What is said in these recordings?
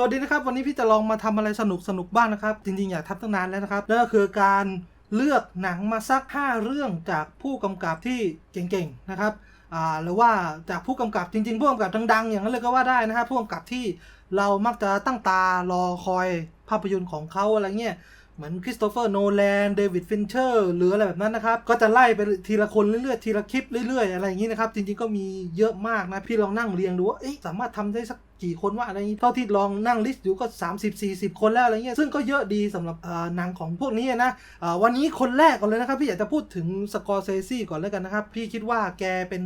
สวัสดีนะครับ วันนี้พี่จะลองมาทำอะไรสนุกสนุกบ้างนะครับ จริงๆ อยากทำตั้งนานแล้วนะครับนั่นก็คือการเลือกหนังมาสัก 5 เรื่องจากผู้กำกับที่เก่งๆนะครับอ่าหรือว่าจากผู้กำกับจริงๆ ผู้กำกับดังๆ อย่างนั้นเลยก็ว่าได้นะครับผู้กำกับที่เรามักจะตั้งตารอคอยภาพยนตร์ของเขาอะไรเงี้ยเหมือนคริสโตเฟอร์โนแลนเดวิดฟินเชอร์หรืออะไรแบบนั้นนะครับ ก็จะไล่ไปทีละคนเรื่อยๆ ทีละคลิปเรื่อยๆ อะไรอย่างนี้นะครับ จริงๆก็มีเยอะมากนะ พี่ลองนั่งเรียงดูว่าเอ๊ะสามารถทำได้สัก กี่คนว่าอะไรนี้เท่าที่ลองนั่งลิสต์อยู่ก็ 30-40 คนแล้วอะไรเงี้ยซึ่งก็เยอะดีสำหรับหนังของพวกนี้นะวันนี้คนแรกก่อนเลยนะครับพี่อยากจะพูดถึงสกอร์เซซี่ก่อนแล้วกันนะครับ พี่คิดว่าแกเป็น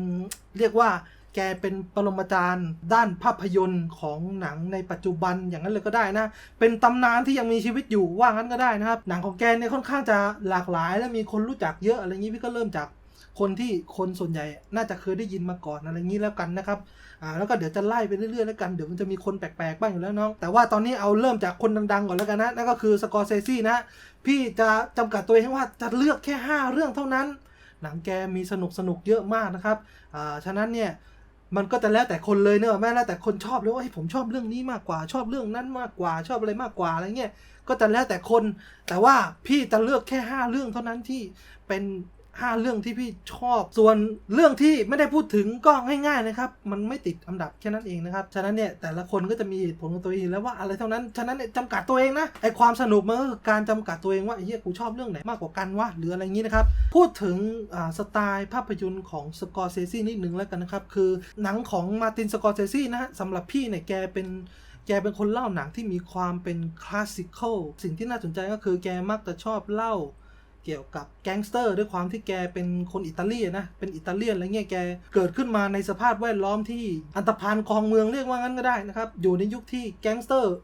เรียกว่าแกเป็นปรมาจารย์ด้านภาพยนตร์ของหนังในปัจจุบันอย่างนั้นเลยก็ได้นะ เป็นตำนานที่ยังมีชีวิตอยู่ว่างั้นก็ได้นะครับ หนังของแกเนี่ยค่อนข้างจะหลากหลาย และมีคนรู้จักเยอะอะไรอย่างนี้พี่ก็เริ่มจาก คนที่คนส่วนใหญ่น่าจะเคยได้ยินมาก่อนอะไรอย่างนี้แล้วกันนะครับอ่าแล้วก็เดี๋ยวจะไล่ไปเรื่อยๆแล้วกันเดี๋ยวมันจะมีคนแปลกๆบ้างอยู่แล้วน้อง แต่ว่าตอนนี้เอาเริ่มจากคนดังๆก่อนแล้วกันนะนั่นก็คือสกอร์เซซี่นะพี่จะจำกัดตัวเองว่าจะเลือกแค่ 5 เรื่องเท่านั้น หนังแกมีสนุกสนุกๆเยอะมากนะครับอ่าฉะนั้นเนี่ยมันก็จะแล้วแต่คนเลยเนอะแม่แล้วแต่คนชอบเลยว่าเฮ้ผมชอบเรื่องนี้มากกว่าชอบเรื่องนั้นมากกว่าชอบอะไรมากกว่าอะไรเงี้ยก็จะแล้วแต่คน แต่ว่าพี่จะเลือกแค่ 5 เรื่องเท่านั้นที่เป็น 5 เรื่องที่พี่ชอบ ส่วนเรื่องที่ไม่ได้พูดถึงก็ง่ายๆนะครับ มันไม่ติดอันดับแค่นั้นเองนะครับ ฉะนั้นเนี่ยแต่ละคนก็จะมีเหตุผลของตัวเองแล้วว่าอะไรเท่านั้น ฉะนั้นเนี่ยจำกัดตัวเองนะ ไอความสนุกมันก็คือการจำกัดตัวเองว่าไอ้เหี้ยกูชอบเรื่องไหนมากกว่ากันวะหรืออะไรอย่างนี้นะครับ พูดถึงสไตล์ภาพยนตร์ของสกอร์เซซี่นิดนึงแล้วกันนะครับ คือหนังของมาตินสกอร์เซซี่นะฮะสำหรับพี่เนี่ยแกเป็นแกเป็นคนเล่าหนังที่มีความเป็นคลาสสิคอลสิ่งที่น่าสนใจก็คือแกมักจะชอบเล่า เกี่ยวกับแก๊งสเตอร์ด้วยความที่แกเป็นคนอิตาลีนะ เป็นอิตาเลียนอะไรเงี้ยแกเกิดขึ้นมาในสภาพแวดล้อมที่อันตรพานกองเมืองเรียกว่างั้นก็ได้นะครับ อยู่ในยุคที่แก๊งสเตอร์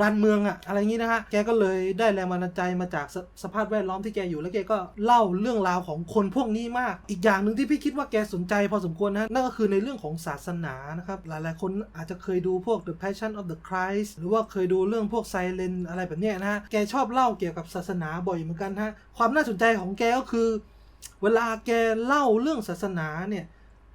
รันเมืองอะอะไรอย่างนี้นะฮะ แกก็เลยได้แรงบันดาลใจมาจากสสภาพแวดล้อมที่แกอยู่ แล้วแกก็เล่าเรื่องราวของคนพวกนี้มาก อีกอย่างหนึ่งที่พี่คิดว่าแกสนใจพอสมควรนะนั่นก็คือในเรื่องของศาสนานะครับ หลายๆ คนอาจจะเคยดูพวก The Passion of the Christ หรือว่าเคยดูเรื่องพวก Silent อะไรแบบนี้นะฮะ แกชอบเล่าเกี่ยวกับศาสนาบ่อยเหมือนกันฮะ ความน่าสนใจของแกก็คือ เวลาแกเล่าเรื่องศาสนาเนี่ย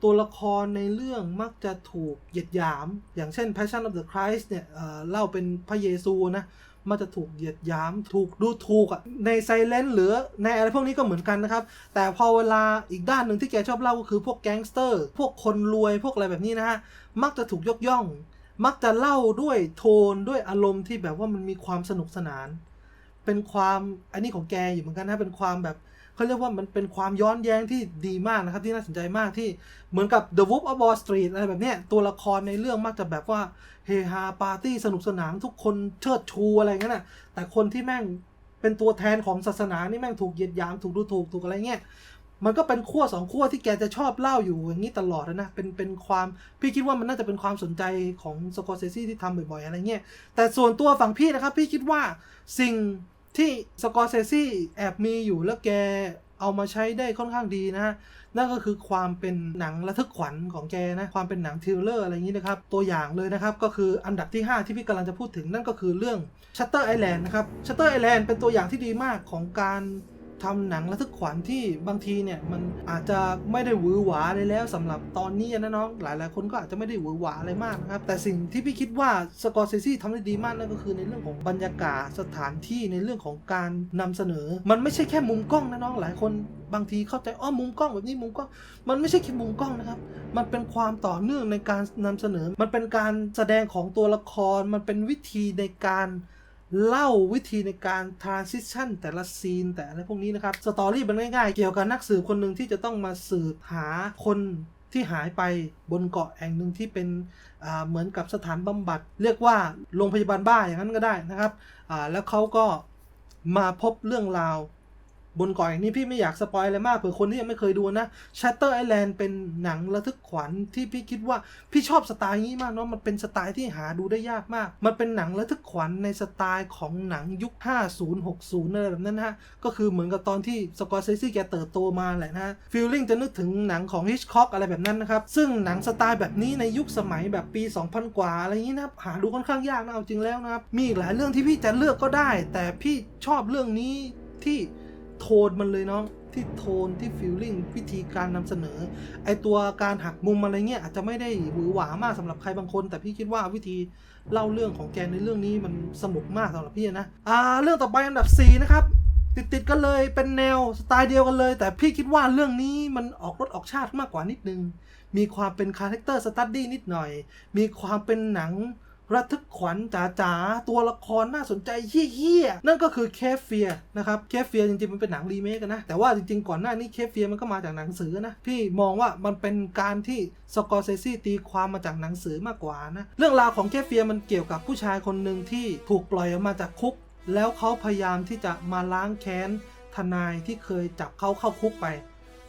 ตัวละครในเรื่องมักจะถูกเหยียดหยาม อย่างเช่น Passion of the Christ เนี่ยเอ่อเล่าเป็นพระเยซูนะมันจะถูกเหยียดหยาม ถูกดูถูกอะในไซเลนหรือในอะไรพวกนี้ก็เหมือนกันนะครับ แต่พอเวลาอีกด้านหนึ่งที่แกชอบเล่าก็คือพวกแก๊งสเตอร์ พวกคนรวยพวกอะไรแบบนี้นะฮะ มักจะถูกยกย่อง มักจะเล่าด้วยโทนด้วยอารมณ์ที่แบบว่ามันมีความสนุกสนาน เป็นความอันนี้ของแกอยู่เหมือนกันนะเป็นความแบบ เขาเรียกว่ามันเป็นความย้อนแย้งที่ดีมากนะครับ ที่น่าสนใจมากที่เหมือนกับ The Wolf of Wall Street อะไรแบบเนี้ยตัวละครในเรื่องมักจะแบบว่าเฮฮาปาร์ตี้สนุกสนานทุกคนเชิดชูอะไรเงี้ยนะแต่คนที่แม่งเป็นตัวแทนของศาสนานี่แม่งถูกเหยียดยามถูกดูถูกถูกอะไรเงี้ยมันก็เป็นขั้วสองขั้วที่แกจะชอบเล่าอยู่อย่างนี้ตลอดนะ เป็นเป็นความพี่คิดว่ามันน่าจะเป็นความสนใจของสกอร์เซซี่ที่ทำบ่อยๆอะไรเงี้ย แต่ส่วนตัวฝั่งพี่นะครับ พี่คิดว่าสิ่ง ที่สกอร์เซซี่แอบมีอยู่แล้วแกเอามาใช้ได้ค่อนข้างดีนะฮะ นั่นก็คือความเป็นหนังระทึกขวัญของแกนะ ความเป็นหนังทิลเลอร์อะไรอย่างนี้นะครับ ตัวอย่างเลยนะครับ ก็คืออันดับที่ 5 ที่พี่กำลังจะพูดถึงนั่นก็คือเรื่อง Shutter Island นะครับ Shutter Island เป็นตัวอย่างที่ดีมากของการ ทำหนังระทึกขวัญที่บางทีเนี่ยมันอาจจะไม่ได้หวือหวาเลยแล้วสำหรับตอนนี้นะน้องหลายๆคนก็อาจจะไม่ได้หวือหวาอะไรมากนะครับแต่สิ่งที่พี่คิดว่าสกอร์เซซี่ทำได้ดีมากนั่นก็คือในเรื่องของบรรยากาศสถานที่ในเรื่องของการนำเสนอ มันไม่ใช่แค่มุมกล้องนะน้องหลายคนบางทีเข้าใจอ๋อมุมกล้องแบบนี้มุมกล้อง มันไม่ใช่แค่มุมกล้องนะครับ มันเป็นความต่อเนื่องในการนำเสนอ มันเป็นการแสดงของตัวละคร มันเป็นวิธีในการ เล่าวิธีในการทรานซิชันแต่ละซีนแต่อะไรพวกนี้นะครับ สตอรี่มันง่ายๆ เกี่ยวกับนักสืบคนหนึ่งที่จะต้องมาสืบหาคนที่หายไปบนเกาะแห่งหนึ่งที่เป็นเหมือนกับสถานบำบัด เรียกว่าโรงพยาบาลบ้าอย่างนั้นก็ได้นะครับแล้วเขาก็มาพบเรื่องราว บนเกาะแห่งนี้พี่ไม่อยากสปอยอะไรมากเผื่อคนที่ยังไม่เคยดูนะ Shutter Island เป็นหนังระทึกขวัญที่พี่คิดว่าพี่ชอบสไตล์นี้มากเนาะมันเป็นสไตล์ที่หาดูได้ยากมาก มันเป็นหนังระทึกขวัญในสไตล์ของหนังยุค 50 60อะไรแบบนั้นนะฮะก็คือเหมือนกับตอนที่สกอร์เซซี่แกเติบโตมาแหละนะฟีลลิ่งจะนึกถึงหนังของฮิชคอกอะไรแบบนั้นนะครับซึ่งหนังสไตล์แบบนี้ในยุคสมัยแบบปี 2000 กว่าอะไรอย่างนี้นะหาดูค่อนข้างยากนะเอาจริงแล้วนะครับมีอีกหลายเรื่องที่พี่จะเลือกก็ได้ แต่พี่ชอบเรื่องนี้ที่ โทนมันเลยน้องที่โทนที่ฟีลลิ่งวิธีการนำเสนอ ไอตัวการหักมุมอะไรเงี้ยอาจจะไม่ได้หวือหวามากสำหรับใครบางคน แต่พี่คิดว่าวิธีเล่าเรื่องของแกในเรื่องนี้มันสนุกมากสำหรับพี่นะอ่าเรื่องต่อไปอันดับ 4 นะครับติดติดกันเลยเป็นแนวสไตล์เดียวกันเลย แต่พี่คิดว่าเรื่องนี้มันออกรถออกชาติมากกว่านิดนึง มีความเป็นคาแรคเตอร์สตัดดี้นิดหน่อย มีความเป็นหนัง ระทึกขวัญจ๋าๆ ตัวละครน่าสนใจเฮี้ยๆ นั่นก็คือเคฟเฟียนะครับ เคฟเฟียจริงๆ มันเป็นหนังรีเมคกันนะ แต่ว่าจริงๆ ก่อนหน้านี้เคฟเฟียมันก็มาจากหนังสือนะพี่มองว่ามันเป็นการที่สกอร์เซซี่ตีความมาจากหนังสือมากกว่านะ เรื่องราวของเคฟเฟียมันเกี่ยวกับผู้ชายคนหนึ่งที่ถูกปล่อยออกมาจากคุก แล้วเขาพยายามที่จะมาล้างแค้นทนายที่เคยจับเขาเข้าคุกไป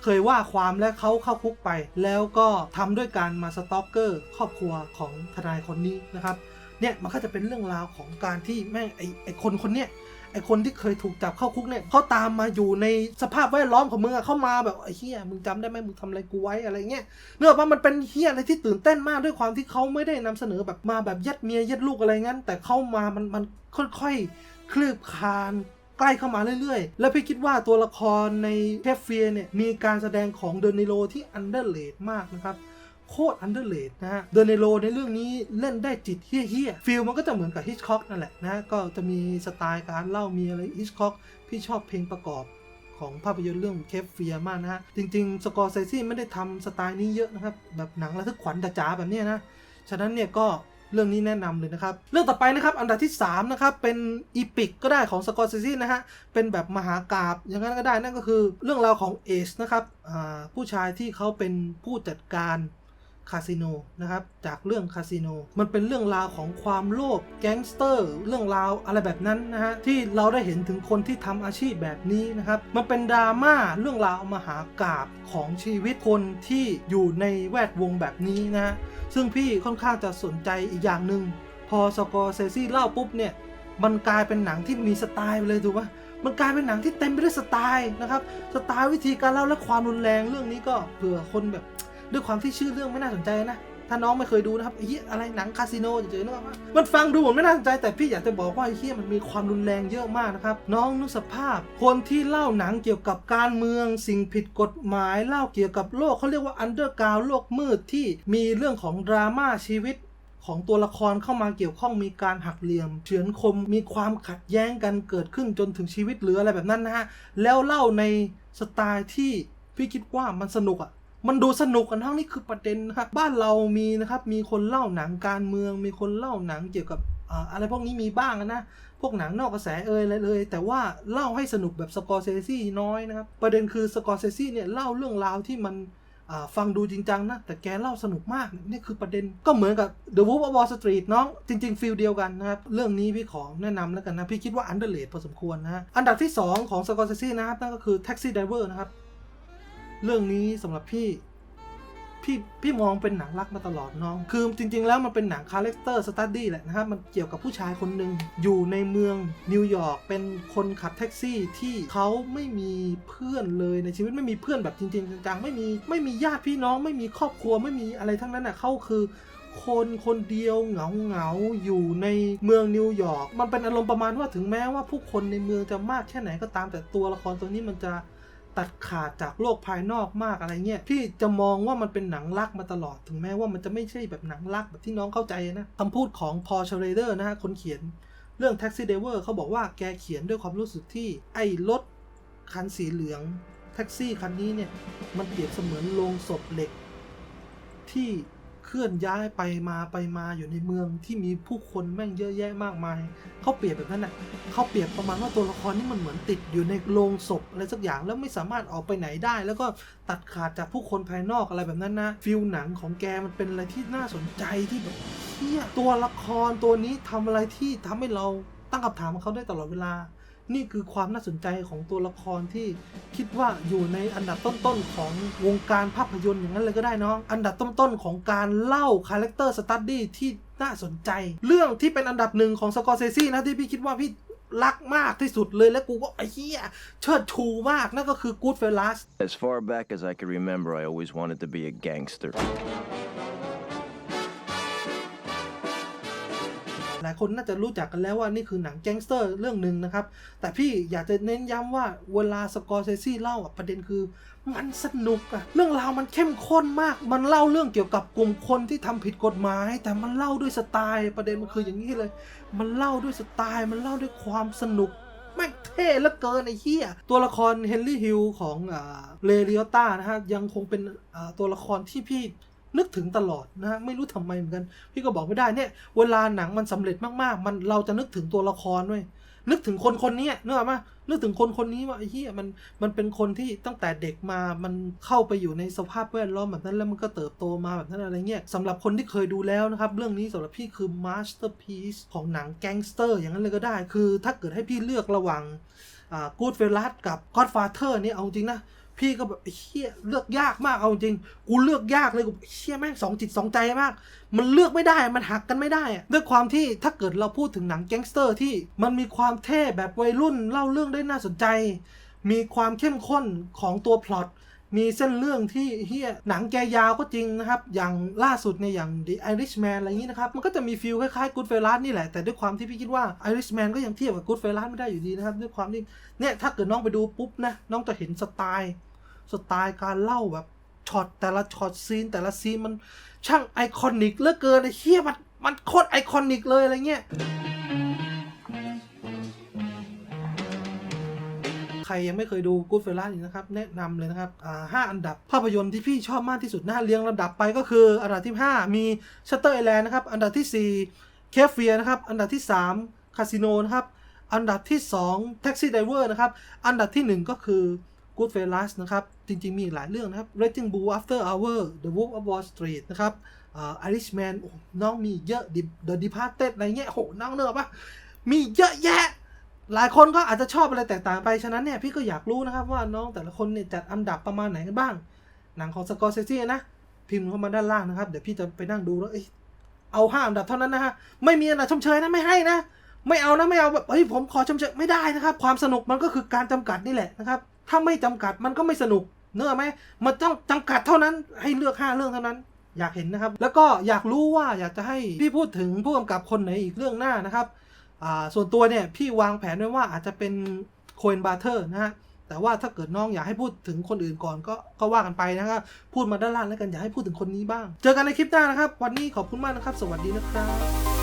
เคยว่าความและเขาเข้าคุกไป แล้วก็ทำด้วยการมาสต็อกเกอร์ ครอบครัวของทนายคนนี้นะครับ เนี่ยมันก็จะเป็นเรื่องราวของการที่แม่งไอไอคนคนเนี้ยไอคนที่เคยถูกจับเข้าคุกเนี่ยเขาตามมาอยู่ในสภาพแวดล้อมของมึงอะเข้ามาแบบไอ้เฮียมึงจำได้ไหมมึงทำอะไรกูไว้อะไรเงี้ยเนื่องว่ามันเป็นเฮียอะไรที่ตื่นเต้นมากด้วยความที่เขาไม่ได้นำเสนอแบบมาแบบยัดเมียยัดลูกอะไรงั้น แต่เข้ามามันมันค่อยๆคลืบคานใกล้เข้ามาเรื่อยๆ แล้วพี่คิดว่าตัวละครในเทฟเฟียเนี่ยมีการแสดงของเดนิโลที่อันเดอร์เลดมากนะครับ คตรอันเดอร์เลดนะฮะเดนเนโรในเรื่องนี้เล่นได้จิตเฮี้ยๆฟิลมันก็จะเหมือนกับฮิชคอกนั่นแหละนะก็จะมีสไตล์การเล่ามีอะไรฮิชคอกพี่ชอบเพลงประกอบของภาพยนตร์เรื่องเคฟเฟียมากนะฮะ จริงๆ สกอร์เซซี่ไม่ได้ทำสไตล์นี้เยอะนะครับ แบบหนังระทึกขวัญจ๋าแบบนี้นะ ฉะนั้นเนี่ยก็เรื่องนี้แนะนำเลยนะครับ เรื่องต่อไปนะครับ อันดับที่ 3 นะครับ เป็นอีพิกก็ได้ของสกอร์เซซี่นะฮะ เป็นแบบมหากราบอย่างนั้นก็ได้นั่นก็คือเรื่องราวของเอชนะครับอ่าผู้ชายที่เขาเป็นผู้จัดการ คาสิโนนะครับจากเรื่องคาสิโนมันเป็นเรื่องราวของความโลภแก๊งสเตอร์ เรื่องราวอะไรแบบนั้นนะฮะที่เราได้เห็นถึงคนที่ทำอาชีพแบบนี้นะครับมันเป็นดราม่าเรื่องราวมหากราบของชีวิตคนที่อยู่ในแวดวงแบบนี้นะฮะซึ่งพี่ค่อนข้างจะสนใจอีกอย่างหนึ่งพอสกอร์เซซี่เล่าปุ๊บเนี่ยมันกลายเป็นหนังที่มีสไตล์ไปเลยถูกปะมันกลายเป็นหนังที่เต็มไปด้วยสไตล์นะครับสไตล์วิธีการเล่าและความรุนแรงเรื่องนี้ก็เผื่อคนแบบ ด้วยความที่ชื่อเรื่องไม่น่าสนใจนะ ถ้าน้องไม่เคยดูนะครับไอ้เหี้ยอะไรหนังคาสิโนเฉยๆนึกออกปะมันฟังดูเหมือนไม่น่าสนใจแต่พี่อยากจะบอกว่าไอ้เหี้ยมันมีความรุนแรงเยอะมากนะครับ น้องนึกสภาพ คนที่เล่าหนังเกี่ยวกับการเมืองสิ่งผิดกฎหมายเล่าเกี่ยวกับโลกเขาเรียกว่าอันเดอร์กราวโลกมืดที่มีเรื่องของดราม่าชีวิตของตัวละครเข้ามาเกี่ยวข้องมีการหักเหลี่ยม เฉือนคมมีความขัดแย้งกันเกิดขึ้นจนถึงชีวิตหรืออะไรแบบนั้นนะฮะ แล้วเล่าในสไตล์ที่พี่คิดว่ามันสนุกอะ มันดูสนุกกันทั้งนี่คือประเด็นนะครับบ้านเรามีนะครับมีคนเล่าหนังการเมือง มีคนเล่าหนังเกี่ยวกับอะไรพวกนี้มีบ้างนะ พวกหนังนอกกระแสเอ่ยอะไรเลย แต่ว่าเล่าให้สนุกแบบสกอร์เซซี่น้อยนะครับ ประเด็นคือสกอร์เซซี่เนี่ยเล่าเรื่องราวที่มันฟังดูจริงจังนะ แต่แกเล่าสนุกมาก นี่คือประเด็นก็เหมือนกับ The Wolf of Wall Street น้อง จริง ๆ ฟิลเดียวกันนะครับ เรื่องนี้พี่ขอแนะนำแล้วกันนะ พี่คิดว่า underrated พอสมควรนะฮะอันดับที่ 2 ของ Scorsese นะครับนั่นก็คือ Taxi Driver นะครับ เรื่องนี้สำหรับพี่ พี่พี่มองเป็นหนังรักมาตลอดน้อง คือจริง ๆ แล้วมันเป็นหนังคาแรคเตอร์สตัดดี้แหละนะครับ มันเกี่ยวกับผู้ชายคนหนึ่งอยู่ในเมืองนิวยอร์กเป็นคนขับแท็กซี่ที่เขาไม่มีเพื่อนเลยในชีวิตไม่มีเพื่อนแบบจริง ๆ จังๆไม่มีไม่มีญาติพี่น้อง ไม่มีครอบครัวไม่มีอะไรทั้งนั้นอะเขาคือคนคนเดียวเหงาเหงาๆอยู่ในเมืองนิวยอร์กมันเป็นอารมณ์ประมาณว่าถึงแม้ว่าผู้คนในเมืองจะมากแค่ไหนก็ตามแต่ตัวละครตัวนี้มันจะ ตัดขาดจากโลกภายนอกมากอะไรเงี้ยพี่จะมองว่ามันเป็นหนังรักมาตลอดถึงแม้ว่ามันจะไม่ใช่แบบหนังรักแบบที่น้องเข้าใจนะคำพูดของพอชเรเดอร์นะฮะคนเขียนเรื่อง Taxi Driver เขาบอกว่าแกเขียนด้วยความรู้สึกที่ไอ้รถคันสีเหลืองแท็กซี่คันนี้เนี่ยมันเปรียบเสมือนโลงศพเหล็ก ที่ เคลื่อนย้ายไปมาไปมาอยู่ในเมืองที่มีผู้คนแม่งเยอะแยะมากมาย เขาเปรียบแบบนั้นน่ะเขาเปรียบประมาณว่าตัวละครนี่มันเหมือนติดอยู่ในโรงศพอะไรสักอย่างแล้วไม่สามารถออกไปไหนได้ แล้วก็ตัดขาดจากผู้คนภายนอกอะไรแบบนั้นนะฟิลหนังของแกมันเป็นอะไรที่น่าสนใจที่แบบเฮียตัวละครตัวนี้ทำอะไรที่ทำให้เราตั้งคำถามกับเขาได้ตลอดเวลา นี่คือความน่าสนใจของตัวละครที่คิดว่าอยู่ในอันดับต้นๆของวงการภาพยนตร์อย่างนั้นเลยก็ได้น้อง อันดับต้นๆของการเล่าคาแรคเตอร์สตัดดี้ที่น่าสนใจ เรื่องที่เป็นอันดับหนึ่งของสกอร์เซซี่นะที่พี่คิดว่าพี่รักมากที่สุดเลยและกูก็ไอ้เหี้ยเชิดชูมากนั่นก็คือ Goodfellas As far back as I can remember, I always wanted to be a gangster. ลายคนน่าจะรู้จักกันแล้วว่านี่คือหนังแก๊งสเตอร์เรื่องหนึ่งนะครับ แต่พี่อยากจะเน้นย้ำว่าเวลาสกอร์เซซี่เล่าอะประเด็นคือมันสนุกอะเรื่องราวมันเข้มข้นมาก มันเล่าเรื่องเกี่ยวกับกลุ่มคนที่ทำผิดกฎหมาย แต่มันเล่าด้วยสไตล์ประเด็นมันคืออย่างนี้เลย มันเล่าด้วยสไตล์มันเล่าด้วยความสนุกแม่งเท่เหลือเกินไอ้เหี้ยตัวละครเฮนรี่ฮิลของเลเรียต้านะฮะยังคงเป็นอ่าตัวละครที่พี่ นึกถึงตลอดนะฮะไม่รู้ทำไมเหมือนกัน พี่ก็บอกไม่ได้เนี่ย เวลาหนังมันสำเร็จมากๆ มันเราจะนึกถึงตัวละครด้วยนึกถึงคนคนนี้นึกออกปะนึกถึงคนคนนี้ว่าไอ้เหี้ยมันมันเป็นคนที่ตั้งแต่เด็กมามันเข้าไปอยู่ในสภาพแวดล้อมแบบนั้นแล้วมันก็เติบโตมาแบบนั้นอะไรเงี้ยสำหรับคนที่เคยดูแล้วนะครับ เรื่องนี้สำหรับพี่คือมาสเตอร์พีซของหนังแก๊งสเตอร์อย่างนั้นเลยก็ได้ คือถ้าเกิดให้พี่เลือกระหว่างกูดเฟลัสกับก็อดฟาเธอร์นี่เอาจริงนะ พี่ก็แบบเฮียเลือกยากมากเอาจริง กูเลือกยากเลยกูเฮียแม่งสองจิตสองใจมาก มันเลือกไม่ได้มันหักกันไม่ได้ด้วยความที่ถ้าเกิดเราพูดถึงหนังแก๊งสเตอร์ที่มันมีความเท่แบบวัยรุ่นเล่าเรื่องได้น่าสนใจ มีความเข้มข้นของตัวพล็อต มีเส้นเรื่องที่เฮียหนังแกยาวก็จริงนะครับ อย่างล่าสุดเนี่ยอย่าง The Irishman อะไรอย่างนี้นะครับ มันก็จะมีฟิลคล้ายๆ Goodfellas นี่แหละ แต่ด้วยความที่พี่คิดว่า Irishman ก็ยังเทียบกับ Goodfellas ไม่ได้อยู่ดีนะครับ ด้วยความที่เนี่ยถ้าเกิดน้องไปดูปุ๊บนะน้องจะเห็นสไตล์สไตล์การเล่าแบบช็อตแต่ละช็อตซีนแต่ละซีนมันช่างไอคอนิกเหลือเกินไอเฮียมันมันโคตรไอคอนิกเลยอะไรเงี้ย ใครยังไม่เคยดู Good f e l l a อีกนะครับแนะนำเลยนะครับห้าอันดับภาพยนตร์ที่พี่ชอบมากที่สุดนะเรียงลำดับไปก็คืออันดับที่ 5 มี Shutter Island นะครับอันดับที่4 c a f e นะครับอันดับที่3 Casino นะครับอันดับที่2 Taxi Driver นะครับอันดับที่ 1 ก็คือ Goodfellas นะครับ จริง ๆ มีอีกหลายเรื่องนะครับ Raging Bull After Hour The Wolf of Wall Street นะครับอ่า Irishman น้องมีเยอะ The Departed อะไรเงี้ยโอ้โหน้องเนอะปะมีเยอะแยะ หลายคนก็อาจจะชอบอะไรแตกต่างไป ฉะนั้นเนี่ยพี่ก็อยากรู้นะครับว่าน้องแต่ละคนเนี่ยจัดอันดับประมาณไหนกันบ้าง หนังของสกอร์เซซี่นะ พิมพ์เข้ามาด้านล่างนะครับ เดี๋ยวพี่จะไปนั่งดูแล้วเอ้ยเอาห้าอันดับเท่านั้นนะฮะ ไม่มีอันดับชมเชยนะไม่ให้นะ ไม่เอานะไม่เอาแบบเฮ้ยผมขอชมเชยไม่ได้นะครับ ความสนุกมันก็คือการจำกัดนี่แหละนะครับ ถ้าไม่จำกัดมันก็ไม่สนุกเนื้อไหมมันต้องจำกัดเท่านั้นให้เลือกห้าเรื่องเท่านั้น อยากเห็นนะครับ แล้วก็อยากรู้ว่าอยากจะให้พี่พูดถึงผู้กำกับคนไหนอีกเรื่องหน้านะครับ ส่วนตัวเนี่ยพี่วางแผนไว้ว่าอาจจะเป็นโคเอนบาร์เทอร์นะฮะแต่ว่าถ้าเกิดน้องอยากให้พูดถึงคนอื่นก่อนก็ก็ว่ากันไปนะครับพูดมาด้านล่างแล้วกันอยากให้พูดถึงคนนี้บ้าง เจอกันในคลิปหน้านะครับ วันนี้ขอบคุณมากนะครับ สวัสดีนะครับ